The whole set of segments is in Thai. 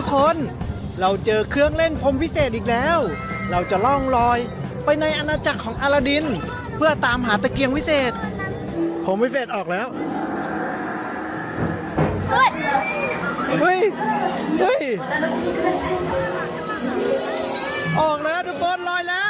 ทุกคนเราเจอเครื่องเล่นพรมพิเศษอีกแล้ว เราจะล่องลอยไปในอาณาจักรของอลาดิน เพื่อตามหาตะเกียงวิเศษพรมพิเศษออกแล้วเฮ้ยเฮ้ยเฮ้ยออกแล้วทุกคนลอยแล้ว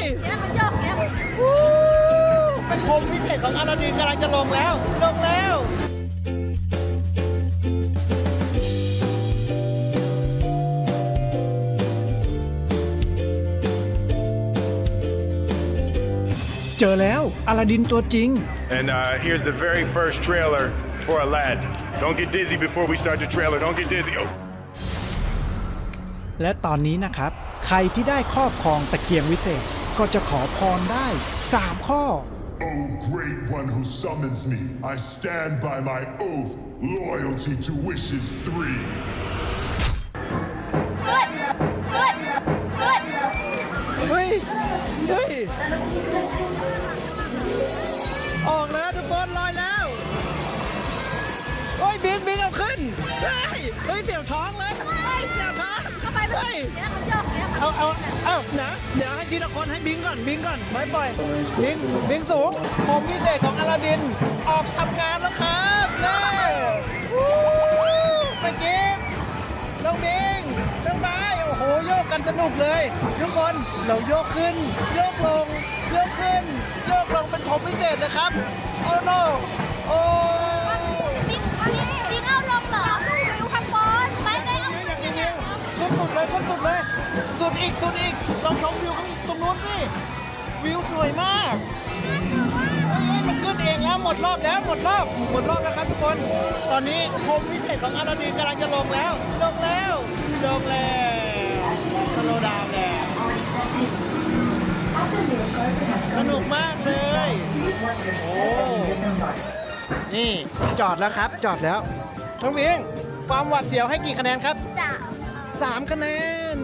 ยเนี่ยมันโยกเนี่ยเป็นพรมพิเศษของอาลาดินกำลังจะลงแล้ว ลงแล้วเจอแล้วอาลาดินตัวจริง And uh, here's the very first trailer for Aladdin. Don't get dizzy before we start the trailer. Don't get dizzy. Oh. และตอนนี้นะครับ ใครที่ได้ครอบครองตะเกียงวิเศษ ก็จะขอพรได้ 3 ข้อ O great one who summons me, I stand by my oath, loyalty to wishes three. เฮ้ย เฮ้ยเฮ้ยเฮ้ยเฮ้ยออกแล้วทุกคนลอยแล้ว โอ้ยบิงบิงเอาขึ้น เฮ้ย เฮ้ยเสียวท้องเลย เฮ้ยเสียวท้องทำไมมันเฮ้ยเนี่ยมันโยกเนี่ยเอาเอาเอานะเดี๋ยวให้ทีละคนให้บิงก่อนบิงก่อนปล่อยปล่อยบิงบิงสูงผมพิเศษของอลาดิน ออกทำงานแล้วครับเร็ววู้ไปกิฟน้องบิงน้องไม้โอ้โหโยกกันสนุกเลย ทุกคนเราโยกขึ้น โยกลงโยกขึ้น โยกลงเป็นผมพิเศษนะครับโอ้โนโอ้ อีกสุดอีกลองชมวิวข้างตรงนู้นสิวิวสวยมากเฮ้ยมันขึ้นเองแล้วหมดรอบแล้วหมดรอบหมดรอบแล้วครับทุกคน ตอนนี้โคมวิเศษของอาราดีนกำลังจะลงแล้วลงแล้วลงแล้วสโลว์ดาวน์แล้วสนุกมากเลย โอ้นี่จอดแล้วครับ จอดแล้วท้องพิงความหวาดเสียวให้กี่คะแนนครับจ้ะสามคะแนน